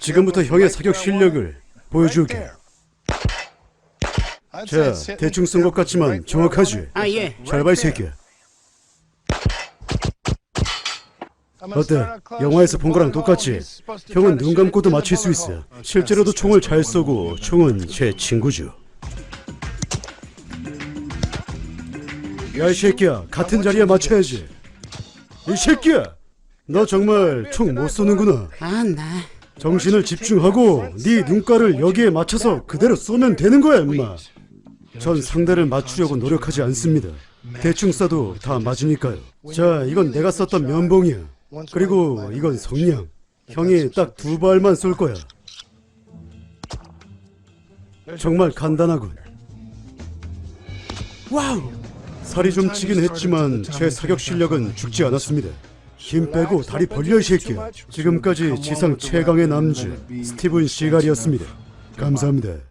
지금부터 형의 사격 실력을 보여줄게. 자, 대충 쓴 것 같지만 정확하지? 아 예. 잘 봐, 이 새끼야. 어때? 영화에서 본 거랑 똑같지? 형은 눈 감고도 맞출 수 있어. 실제로도 총을 잘 쏘고 총은 제 친구죠. 야, 이 새끼야. 같은 자리에 맞춰야지. 이 새끼야. 너 정말 총 못 쏘는구나. 아 나. 정신을 집중하고 네 눈가를 여기에 맞춰서 그대로 쏘면 되는 거야, 임마. 전 상대를 맞추려고 노력하지 않습니다. 대충 쏴도 다 맞으니까요. 자, 이건 내가 썼던 면봉이야. 그리고 이건 성냥. 형이 딱 두 발만 쏠 거야. 정말 간단하군. 와우! 살이 좀 찌긴 했지만 제 사격 실력은 죽지 않았습니다. 힘 빼고 다리 벌려 이 새끼야. 지금까지 지상 최강의 남주 스티븐 시갈이었습니다. 감사합니다.